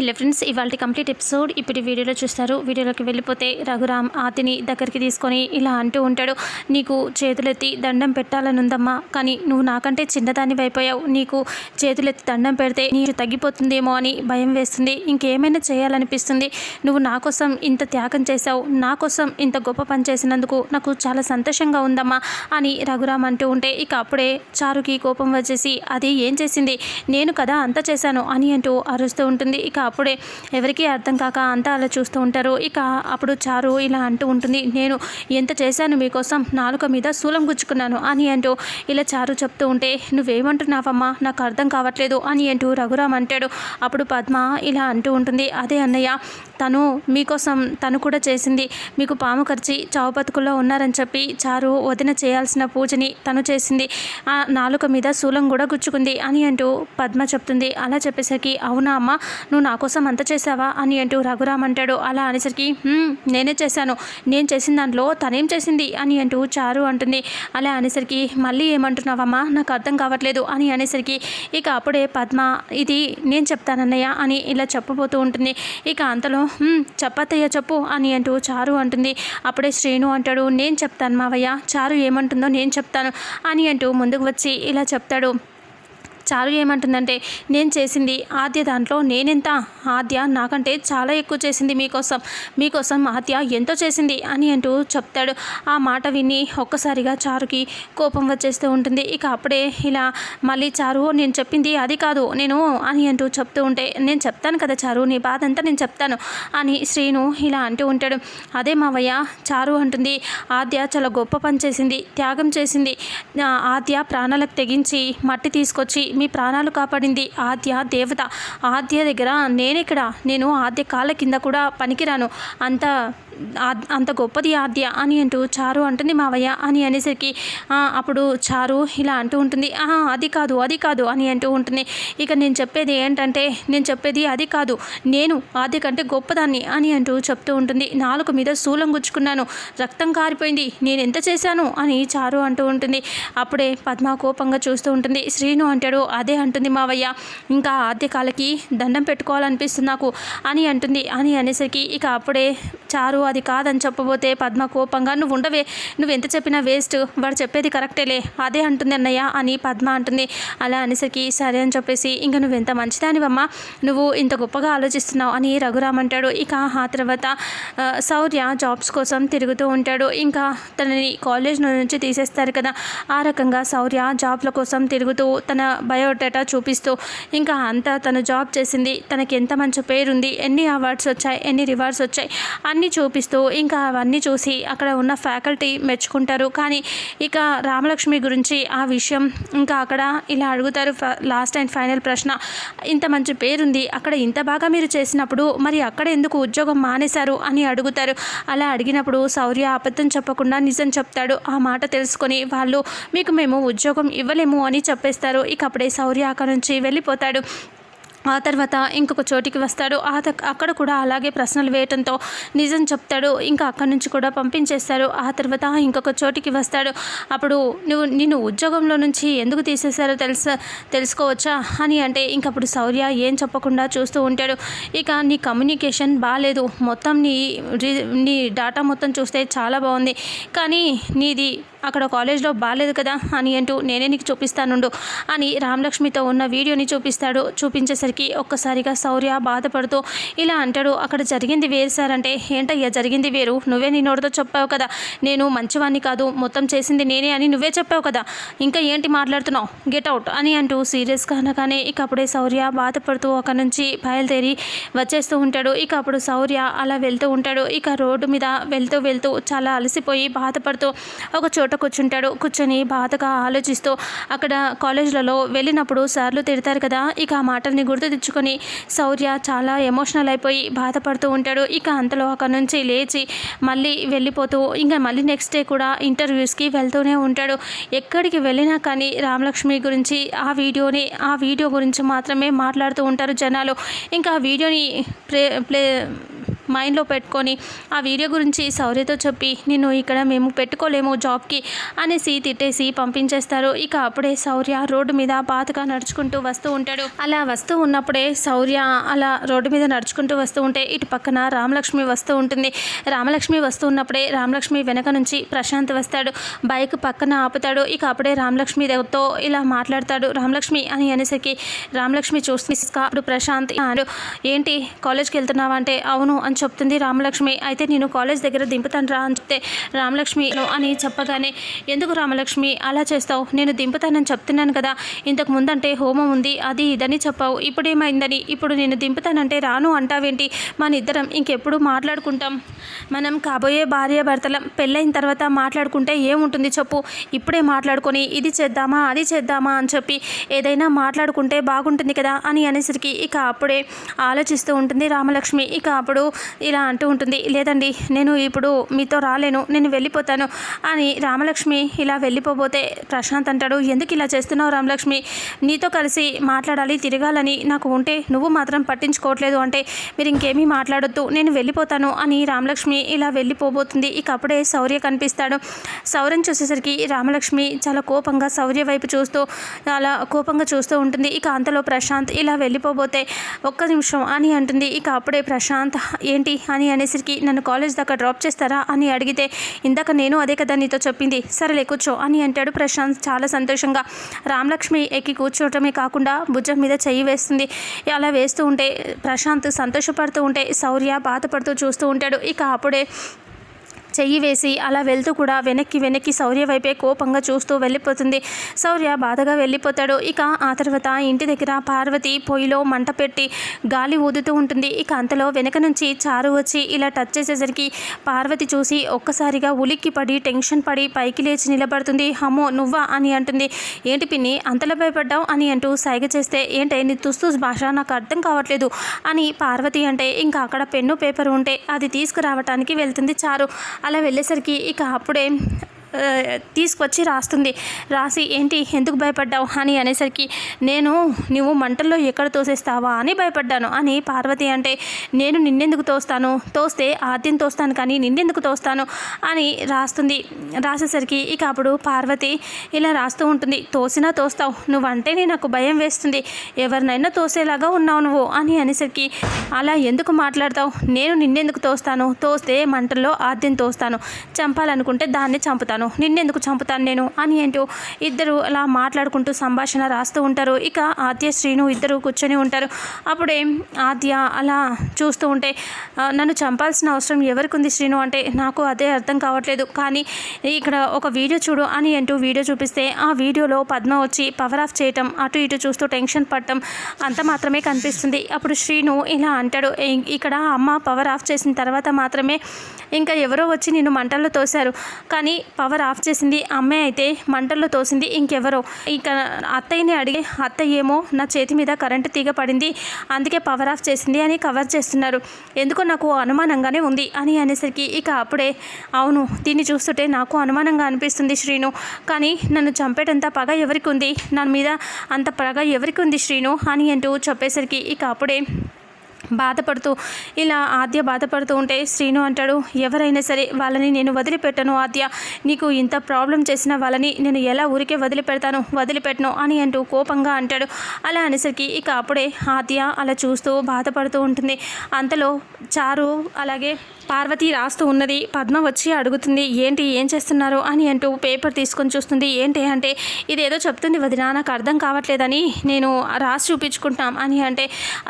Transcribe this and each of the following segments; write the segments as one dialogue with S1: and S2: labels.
S1: Hello friends ఇవాళ complete episode ఇప్పుడు వీడియోలో చూస్తారు. వీడియోలోకి వెళ్ళిపోతే రఘురామ్ ఆతిని దగ్గరికి తీసుకొని ఇలా అంటూ ఉంటాడు నీకు చేతులెత్తి దండం పెట్టాలని ఉందమ్మా కానీ నువ్వు నాకంటే చిన్నదాన్ని అయిపోయావు. నీకు చేతులెత్తి దండం పెడితే నీకు తగ్గిపోతుందేమో అని భయం వేస్తుంది. ఇంకేమైనా చేయాలనిపిస్తుంది. నువ్వు నా కోసం ఇంత త్యాగం చేశావు. నా కోసం ఇంత గొప్ప పని చేసినందుకు నాకు చాలా సంతోషంగా ఉందమ్మా అని రఘురామ్ అంటూ ఉంటే ఇక అప్పుడే చారుకి కోపం వచ్చేసి అది ఏం చేసింది? నేను కదా అంత చేశాను అని అంటూ అరుస్తూ ఉంటుంది. ఇక అప్పుడే ఎవరికీ అర్థం కాక అంతా అలా చూస్తూ ఉంటారు. ఇక అప్పుడు చారు ఇలా అంటూ ఉంటుంది నేను ఎంత చేశాను మీకోసం? నాలుక మీద శూలం గుచ్చుకున్నాను అని అంటూ ఇలా చారు చెప్తూ ఉంటే నువ్వేమంటున్నావమ్మా? నాకు అర్థం కావట్లేదు అని అంటూ రఘురామ్ అంటాడు. అప్పుడు పద్మ ఇలా అంటూ ఉంటుంది అదే అన్నయ్య తను మీకోసం తను కూడా చేసింది. మీకు పాము ఖర్చి చావు బతుకుల్లో ఉన్నారని చెప్పి చారు వదిన చేయాల్సిన పూజని తను చేసింది. ఆ నాలుక మీద శూలం కూడా గుచ్చుకుంది అని అంటూ పద్మ చెప్తుంది. అలా చెప్పేసరికి అవునా అమ్మ? నువ్వు నా కోసం అంత చేసావా అని అంటూ రఘురామ్ అంటాడు అలా అనేసరికి నేనే చేశాను. నేను చేసిన దాంట్లో తనేం చేసింది? అని అంటూ చారు అంటుంది. అలా అనేసరికి మళ్ళీ ఏమంటున్నావమ్మా? నాకు అర్థం కావట్లేదు. అని అనేసరికి ఇక అప్పుడే పద్మ ఇది నేను చెప్తానన్నయ్య అని ఇలా చెప్పబోతూ ఉంటుంది. ఇక అంతలో చెప్పత్తయ్య చెప్పు అని అంటూ చారు అంటుంది. అప్పుడే శ్రీను అంటాడు నేను చెప్తాను మావయ్య. చారు ఏమంటుందో నేను చెప్తాను అని అంటూ ముందుకు వచ్చి ఇలా చెప్తాడు. చారు ఏమంటుందంటే నేను చేసింది ఆద్య దాంట్లో నేనెంత? ఆద్య నాకంటే చాలా ఎక్కువ చేసింది మీకోసం. మీకోసం ఆద్య ఎంతో చేసింది అని అంటూ చెప్తాడు. ఆ మాట విని ఒక్కసారిగా చారుకి కోపం వచ్చేస్తూ ఉంటుంది. ఇక అప్పుడే ఇలా మళ్ళీ చారు నేను చెప్పింది అది కాదు నేను అని అంటూ చెప్తూ ఉంటే నేను చెప్తాను కదా చారు నీ బాధ అంతా నేను చెప్తాను అని శ్రీను ఇలా అంటూ ఉంటాడు. అదే మావయ్య చారు అంటుంది. ఆద్య చాలా గొప్ప పని చేసింది త్యాగం చేసింది. ఆద్య ప్రాణాలకు తెగించి మట్టి తీసుకొచ్చి మీ ప్రాణాలు కాపాడింది ఆద్య దేవత. ఆద్య దగ్గర నేనెక్కడ. నేను ఆద్య కాళ్ళ కింద కూడా పనికిరాను. అంత అంత గొప్పది ఆద్య అని అంటూ చారు అంటుంది మావయ్య అని అనేసరికి అప్పుడు చారు ఇలా అంటూ ఉంటుంది అది కాదు అది కాదు అని అంటూ ఉంటుంది. ఇక నేను చెప్పేది ఏంటంటే నేను చెప్పేది అది కాదు నేను ఆద్య కంటే గొప్పదాన్ని అని అంటూ చెప్తూ ఉంటుంది. నాలుగు మీద శూలం గుచ్చుకున్నాను. రక్తం కారిపోయింది. నేను ఎంత చేశాను? అని చారు అంటూ ఉంటుంది. అప్పుడే పద్మ కోపంగా చూస్తూ ఉంటుంది. శ్రీను అంటాడు అదే అంటుంది మావయ్య. ఇంకా ఆద్య కాలకి దండం పెట్టుకోవాలనిపిస్తుంది నాకు అని అంటుంది. అని అనేసరికి ఇక అప్పుడే చారు అది కాదని చెప్పబోతే పద్మ కోపంగా నువ్వు ఉండవే నువ్వు ఎంత చెప్పినా వేస్ట్ వాడు చెప్పేది కరెక్టేలే అదే అంటుంది అన్నయ్య అని పద్మ అంటుంది. అలా అనేసరికి సరే అని చెప్పేసి ఇంకా నువ్వు ఎంత మంచిదానివమ్మా నువ్వు ఇంత గొప్పగా ఆలోచిస్తున్నావు అని రఘురామ్ అంటాడు. ఇక ఆ తర్వాత శౌర్య జాబ్స్ కోసం తిరుగుతూ ఉంటాడు. ఇంకా తనని కాలేజ్ నుంచి తీసేస్తారు కదా ఆ రకంగా శౌర్య జాబ్ల కోసం తిరుగుతూ తన బయోడేటా చూపిస్తూ ఇంకా అంతా తను జాబ్ చేసింది తనకి ఎంత మంచి పేరుంది ఎన్ని అవార్డ్స్ వచ్చాయి ఎన్ని రివార్డ్స్ వచ్చాయి అన్నీ చూపిస్తూ ఇంకా అవన్నీ చూసి అక్కడ ఉన్న ఫ్యాకల్టీ మెచ్చుకుంటారు. కానీ ఇక రామలక్ష్మి గురించి ఆ విషయం ఇంకా అక్కడ ఇలా అడుగుతారు. లాస్ట్ అండ్ ఫైనల్ ప్రశ్న ఇంత మంచి పేరుంది. అక్కడ ఇంత బాగా మీరు చేసినప్పుడు మరి అక్కడ ఎందుకు ఉద్యోగం మానేశారు? అని అడుగుతారు. అలా అడిగినప్పుడు శౌర్య అబద్ధం చెప్పకుండా నిజం చెప్తాడు. ఆ మాట తెలుసుకొని వాళ్ళు మీకు మేము ఉద్యోగం ఇవ్వలేము అని చెప్పేస్తారు. ఇక అప్పుడే శౌర్య అక్కడ నుంచి వెళ్ళిపోతాడు. ఆ తర్వాత ఇంకొక చోటికి వస్తాడు. ఆ అక్కడ కూడా అలాగే ప్రశ్నలు వేయటంతో నిజం చెప్తాడు. ఇంకా అక్కడి నుంచి కూడా పంపించేస్తారు. ఆ తర్వాత ఇంకొక చోటికి వస్తాడు. అప్పుడు నువ్వు నిన్ను ఉద్యోగంలో నుంచి ఎందుకు తీసేశారో తెలుసా తెలుసుకోవచ్చా అని అంటే ఇంకప్పుడు శౌర్య ఏం చెప్పకుండా చూస్తూ ఉంటాడు. ఇక నీ కమ్యూనికేషన్ బాగాలేదు మొత్తం నీ రి- నీ డాటా మొత్తం చూస్తే చాలా బాగుంది. కానీ నీది అక్కడ కాలేజ్లో బాగాలేదు కదా అని అంటూ నేనే నీకు చూపిస్తానుండు అని రామలక్ష్మితో ఉన్న వీడియోని చూపిస్తాడు. చూపించేసరికి ఒక్కసారిగా శౌర్య బాధపడుతూ ఇలా అంటాడు అక్కడ జరిగింది వేరు సార్ అంటే ఏంటయ్యా జరిగింది వేరు? నువ్వే నీ నోటితో చెప్పావు కదా నేను మంచివాణ్ణి కాదు మొత్తం చేసింది నేనే అని నువ్వే చెప్పావు కదా ఇంకా ఏంటి మాట్లాడుతున్నావు? గెట్ అవుట్ అని అంటూ సీరియస్గా అనగానే ఇక అప్పుడే శౌర్య బాధపడుతూ అక్కడ నుంచి బయలుదేరి వచ్చేస్తూ ఉంటాడు. ఇక అప్పుడు శౌర్య అలా వెళ్తూ ఉంటాడు. ఇక రోడ్డు మీద వెళ్తూ వెళ్తూ చాలా అలసిపోయి బాధపడుతూ ఒక చోట కూర్చుంటాడు. కూర్చొని బాధగా ఆలోచిస్తూ అక్కడ కాలేజ్లలో వెళ్ళినప్పుడు సార్లు తిడతారు కదా. ఇక ఆ మాటల్ని గుర్తు తెచ్చుకొని శౌర్య చాలా ఎమోషనల్ అయిపోయి బాధపడుతూ ఉంటాడు. ఇక అంతలో అక్కడ నుంచి లేచి మళ్ళీ వెళ్ళిపోతూ ఇంకా మళ్ళీ నెక్స్ట్ డే కూడా ఇంటర్వ్యూస్కి వెళ్తూనే ఉంటాడు. ఎక్కడికి వెళ్ళినా కానీ రామలక్ష్మి గురించి ఆ వీడియోని ఆ వీడియో గురించి మాత్రమే మాట్లాడుతూ ఉంటారు జనాలు. ఇంకా ఆ వీడియోని ప్లే ప్లే మైండ్లో పెట్టుకొని ఆ వీడియో గురించి శౌర్యతో చెప్పి నిన్ను ఇక్కడ మేము పెట్టుకోలేము జాబ్కి అనేసి తిట్టేసి పంపించేస్తారు. ఇక అప్పుడే శౌర్య రోడ్డు మీద పాతగా నడుచుకుంటూ వస్తూ ఉంటాడు. అలా వస్తూ ఉన్నప్పుడే శౌర్య అలా రోడ్డు మీద నడుచుకుంటూ వస్తూ ఉంటే ఇటు పక్కన రామలక్ష్మి వస్తూ ఉంటుంది. రామలక్ష్మి వస్తూ ఉన్నప్పుడే రామలక్ష్మి వెనక నుంచి ప్రశాంత్ వస్తాడు. బైక్ పక్కన ఆపుతాడు. ఇక అప్పుడే రామలక్ష్మితో ఇలా మాట్లాడతాడు. రామలక్ష్మి అని అనేసరికి రామలక్ష్మి చూసి అప్పుడు ప్రశాంత్ ఏంటి కాలేజ్కి వెళ్తున్నావా? అంటే అవును అని చెప్తుంది రామలక్ష్మి. అయితే నేను కాలేజ్ దగ్గర దింపుతాను రా అని చెప్తే రామలక్ష్మి అని చెప్పగానే ఎందుకు రామలక్ష్మి అలా చేస్తావు? నేను దింపుతానని చెప్తున్నాను కదా. ఇంతకు ముందంటే హోమం ఉంది అది ఇదని చెప్పావు. ఇప్పుడేమైందని ఇప్పుడు నేను దింపుతానంటే రాను అంటావేంటి? మన ఇద్దరం ఇంకెప్పుడు మాట్లాడుకుంటాం. మనం కాబోయే భార్య భర్తలం పెళ్ళైన తర్వాత మాట్లాడుకుంటే ఏముంటుంది చెప్పు. ఇప్పుడే మాట్లాడుకొని ఇది చేద్దామా అది చేద్దామా అని చెప్పి ఏదైనా మాట్లాడుకుంటే బాగుంటుంది కదా అని అనేసరికి ఇక అప్పుడే ఆలోచిస్తూ ఉంటుంది రామలక్ష్మి. ఇక అప్పుడు ఇలా అంటూ ఉంటుంది. లేదండి నేను ఇప్పుడు మీతో రాలేను నేను వెళ్ళిపోతాను అని రామలక్ష్మి ఇలా వెళ్ళిపోబోతే ప్రశాంత్ అంటాడు. ఎందుకు ఇలా చేస్తున్నావు రామలక్ష్మి? నీతో కలిసి మాట్లాడాలి తిరగాలని నాకు ఉంటే నువ్వు మాత్రం పట్టించుకోవట్లేదు అంటే మీరు ఇంకేమీ మాట్లాడొద్దు నేను వెళ్ళిపోతాను అని రామలక్ష్మి ఇలా వెళ్ళిపోబోతుంది. ఇక అప్పుడే శౌర్య కనిపిస్తాడు. శౌర్యం చూసేసరికి రామలక్ష్మి చాలా కోపంగా శౌర్య వైపు చూస్తూ అలా కోపంగా చూస్తూ ఉంటుంది. ఇక అంతలో ప్రశాంత్ ఇలా వెళ్ళిపోబోతే ఒక్క నిమిషం అని అంటుంది. ఇక అప్పుడే ప్రశాంత్ ఏ ఏంటి అని అనేసరికి నన్ను కాలేజ్ దాకా డ్రాప్ చేస్తారా? అని అడిగితే ఇందాక నేను అదే కదా నీతో చెప్పింది. సరేలే కూర్చో అని అంటాడు ప్రశాంత్ చాలా సంతోషంగా. రామలక్ష్మి ఎక్కి కూర్చోవటమే కాకుండా భుజం మీద చెయ్యి వేస్తుంది. అలా వేస్తూ ఉంటే ప్రశాంత్ సంతోషపడుతూ ఉంటే శౌర్య బాధపడుతూ చూస్తూ ఉంటాడు. ఇక అప్పుడే చెయ్యి వేసి అలా వెళ్తూ కూడా వెనక్కి వెనక్కి శౌర్య వైపే కోపంగా చూస్తూ వెళ్ళిపోతుంది. శౌర్య బాధగా వెళ్ళిపోతాడు. ఇక ఆ తర్వాత ఇంటి దగ్గర పార్వతి పొయ్యిలో మంట పెట్టి గాలి ఊదుతూ ఉంటుంది. ఇక అంతలో వెనక నుంచి చారు వచ్చి ఇలా టచ్ చేసేసరికి పార్వతి చూసి ఒక్కసారిగా ఉలిక్కి పడి టెన్షన్ పడి పైకి లేచి నిలబడుతుంది. హమ్మో నువ్వా? అని అంటుంది. ఏంటి పిన్ని అంతలా భయపడ్డావు? అని అంటూ సైగ చేస్తే ఏంటే నీ తుస్తూస్ భాష నాకు అర్థం కావట్లేదు. అని పార్వతి అంటే ఇంకా అక్కడ పెన్ను పేపర్ ఉంటే అది తీసుకురావటానికి వెళ్తుంది చారు. అలా వెళ్ళేసరికి ఇక అప్పుడే తీసుకొచ్చి రాస్తుంది. రాసి ఏంటి ఎందుకు భయపడ్డావు అని అనేసరికి నేను నువ్వు మంటల్లో ఎక్కడ తోసేస్తావా అని భయపడ్డాను. అని పార్వతి అంటే నేను నిన్నెందుకు తోస్తాను? తోస్తే ఆద్యం తోస్తాను కానీ నిన్నెందుకు తోస్తాను? అని రాస్తుంది. రాసేసరికి ఇక అప్పుడు పార్వతి ఇలా రాస్తూ ఉంటుంది. తోసినా తోస్తావు. నువ్వంటేనే నాకు భయం వేస్తుంది. ఎవరినైనా తోసేలాగా ఉన్నావు నువ్వు. అని అనేసరికి అలా ఎందుకు మాట్లాడతావు? నేను నిన్నెందుకు తోస్తాను? తోస్తే మంటల్లో ఆద్యం తోస్తాను. చంపాలనుకుంటే దాన్ని చంపుతాను. నిన్నెందుకు చంపుతాను నేను? అని ఏంటో ఇద్దరు అలా మాట్లాడుకుంటూ సంభాషణ రాస్తూ ఉంటారు. ఇక ఆద్య శ్రీను ఇద్దరు కూర్చొని ఉంటారు. అప్పుడే ఆద్య అలా చూస్తూ ఉంటే నన్ను చంపాల్సిన అవసరం ఎవరికి ఉంది శ్రీను? అంటే నాకు అదే అర్థం కావట్లేదు. కానీ ఇక్కడ ఒక వీడియో చూడు అని అంటూ వీడియో చూపిస్తే ఆ వీడియోలో పద్మ వచ్చి పవర్ ఆఫ్ చేయటం అటు ఇటు చూస్తూ టెన్షన్ పడటం అంత మాత్రమే కనిపిస్తుంది. అప్పుడు శ్రీను ఇలా అంటాడు ఇక్కడ అమ్మ పవర్ ఆఫ్ చేసిన తర్వాత మాత్రమే ఇంకా ఎవరో వచ్చి నిన్ను మంటల్లో తోశారు. కానీ పవర్ పవర్ ఆఫ్ చేసింది. అమ్మాయి అయితే మంటల్లో తోసింది. ఇంకెవరో? ఇక అత్తయ్యని అడిగి అత్తయ్య ఏమో నా చేతి మీద కరెంటు తీగ పడింది అందుకే పవర్ ఆఫ్ చేసింది అని కవర్ చేస్తున్నారు. ఎందుకో నాకు అనుమానంగానే ఉంది అని అనేసరికి ఇక అప్పుడే అవును దీన్ని చూస్తుంటే నాకు అనుమానంగా అనిపిస్తుంది శ్రీను. కానీ నన్ను చంపేటంత పగ ఎవరికి ఉంది? నా మీద అంత పగ ఎవరికి ఉంది శ్రీను? అని అంటూ చెప్పేసరికి ఇక అప్పుడే బాధపడుతూ ఇలా ఆద్య బాధపడుతూ ఉంటే శ్రీను అంటాడు ఎవరైనా సరే వాళ్ళని నేను వదిలిపెట్టను ఆద్య. నీకు ఇంత ప్రాబ్లం చేసిన వాళ్ళని నేను ఎలా ఊరికే వదిలిపెడతాను వదిలిపెట్టను అని అంటూ కోపంగా అంటాడు. అలా అనేసరికి ఇక అప్పుడే ఆద్య అలా చూస్తూ బాధపడుతూ ఉంటుంది. అంతలో చారు అలాగే పార్వతి రాస్తూ ఉన్నది. పద్మ వచ్చి అడుగుతుంది ఏంటి ఏం చేస్తున్నారు? అని అంటూ పేపర్ తీసుకొని చూస్తుంది. ఏంటి అంటే ఇదేదో చెప్తుంది వదిన నాకు అర్థం కావట్లేదని నేను రాసి చూపించుకుంటాం అని అంటే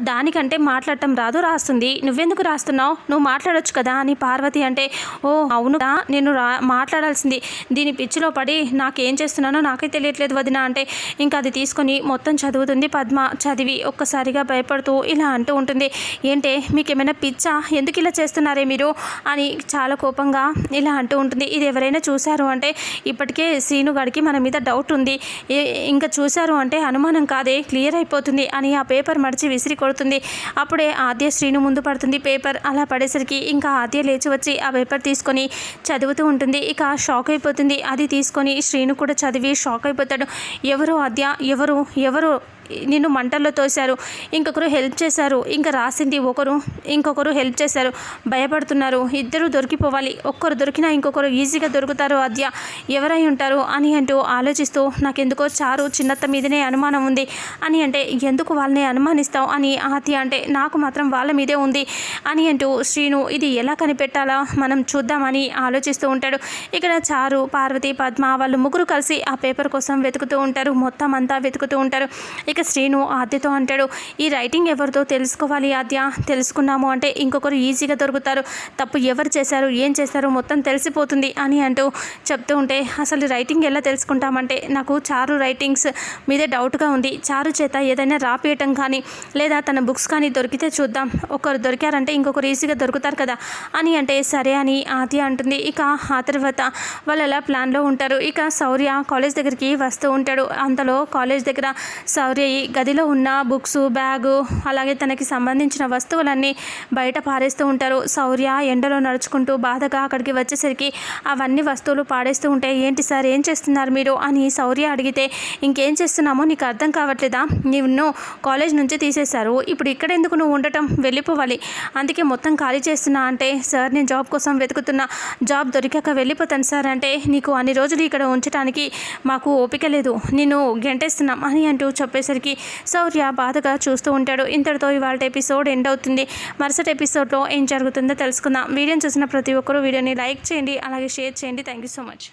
S1: దానికంటే మాట్లాడటం రాదు రాస్తుంది. నువ్వెందుకు రాస్తున్నావు? నువ్వు మాట్లాడొచ్చు కదా అని పార్వతి అంటే ఓ అవును నేను రా మాట్లాడాల్సింది. దీని పిచ్చిలో పడి నాకేం చేస్తున్నానో నాకే తెలియట్లేదు వదిన అంటే ఇంకా అది తీసుకొని మొత్తం చదువుతుంది పద్మ చదివి ఒక్కసారిగా భయపడుతూ ఇలా అంటూ ఉంటుంది. ఏంటే మీకు ఏమైనా పిచ్చా? ఎందుకు ఇలా చేస్తున్నారే మీరు? అని చాలా కోపంగా ఇలా అంటూ ఉంటుంది. ఇది ఎవరైనా చూశారు అంటే ఇప్పటికే శ్రీను గడికి మన మీద డౌట్ ఉంది. ఏ- ఇంకా చూశారు అంటే అనుమానం కాదే క్లియర్ అయిపోతుంది అని ఆ పేపర్ మడిచి విసిరి కొడుతుంది. అప్పుడే ఆద్య శ్రీను ముందు పడుతుంది. పేపర్ అలా పడేసరికి ఇంకా ఆద్య లేచి వచ్చి ఆ పేపర్ తీసుకొని చదువుతూ ఉంటుంది. ఇక షాక్ అయిపోతుంది. అది తీసుకొని శ్రీను కూడా చదివి షాక్ అయిపోతాడు. ఎవరు ఆద్య? ఎవరు? ఎవరు? నిన్ను మంటల్లో తోశారు. ఇంకొకరు హెల్ప్ చేశారు. ఇంకా రాసింది ఒకరు ఇంకొకరు హెల్ప్ చేశారు. భయపడుతున్నారు. ఇద్దరు దొరికిపోవాలి. ఒక్కరు దొరికినా ఇంకొకరు ఈజీగా దొరుకుతారు అద్య ఎవరై ఉంటారు? అని అంటూ ఆలోచిస్తూ నాకెందుకో చారు చిన్నత్త మీదనే అనుమానం ఉంది. అని అంటే ఎందుకు వాళ్ళని అనుమానిస్తావు? అని ఆతి అంటే నాకు మాత్రం వాళ్ళ మీదే ఉంది. అని అంటూ శ్రీను ఇది ఎలా కనిపెట్టాలా? మనం చూద్దామని ఆలోచిస్తూ ఉంటాడు. ఇక్కడ చారు పార్వతి పద్మ వాళ్ళు ముగ్గురు కలిసి ఆ పేపర్ కోసం వెతుకుతూ ఉంటారు. మొత్తం అంతా వెతుకుతూ ఉంటారు. ఇక శ్రీను ఆద్యతో అంటాడు ఈ రైటింగ్ ఎవరితో తెలుసుకోవాలి ఆద్య తెలుసుకున్నాము అంటే ఇంకొకరు ఈజీగా దొరుకుతారు. తప్పు ఎవరు చేశారు ఏం చేశారు మొత్తం తెలిసిపోతుంది అని అంటూ చెప్తూ ఉంటే అసలు రైటింగ్ ఎలా తెలుసుకుంటామంటే నాకు చారు రైటింగ్స్ మీదే డౌట్గా ఉంది. చారు చేత ఏదైనా రాపేయటం కానీ లేదా తన బుక్స్ కానీ దొరికితే చూద్దాం. ఒకరు దొరికారంటే ఇంకొకరు ఈజీగా దొరుకుతారు కదా అని అంటే సరే అని ఆద్య అంటుంది. ఇక ఆ తర్వాత వాళ్ళు అలా ప్లాన్లో ఉంటారు? ఇక శౌర్య కాలేజ్ దగ్గరికి వస్తూ ఉంటాడు. అంతలో కాలేజ్ దగ్గర శౌర్య ఈ గదిలో ఉన్న బుక్స్ బ్యాగు అలాగే తనకి సంబంధించిన వస్తువులన్నీ బయట పారేస్తూ ఉంటారు. శౌర్య ఎండలో నడుచుకుంటూ బాధగా అక్కడికి వచ్చేసరికి అవన్నీ వస్తువులు పాడేస్తూ ఉంటే ఏంటి సార్ ఏం చేస్తున్నారు మీరు? అని శౌర్య అడిగితే ఇంకేం చేస్తున్నామో నీకు అర్థం కావట్లేదా? నిన్ను కాలేజ్ నుంచి తీసేశారు. ఇప్పుడు ఇక్కడ ఎందుకు నువ్వు ఉండటం? వెళ్ళిపోవాలి అందుకే మొత్తం ఖాళీ చేస్తున్నా అంటే సార్ నేను జాబ్ కోసం వెతుకుతున్నా జాబ్ దొరికాక వెళ్ళిపోతాను సార్ అంటే నీకు అన్ని రోజులు ఇక్కడ ఉంచడానికి మాకు ఓపిక లేదు. నేను గెంటేస్తున్నాం అని అంటూ చెప్పేసరికి శౌర్య బాధగా చూస్తూ ఉంటాడు. ఇంతటితో ఇవాళ ఎపిసోడ్ ఎండ్ అవుతుంది. మరుసటి ఎపిసోడ్లో ఏం జరుగుతుందో తెలుసుకుందాం. వీడియోని చూసిన ప్రతి ఒక్కరూ వీడియోని లైక్ చేయండి అలాగే షేర్ చేయండి. Thank you so much.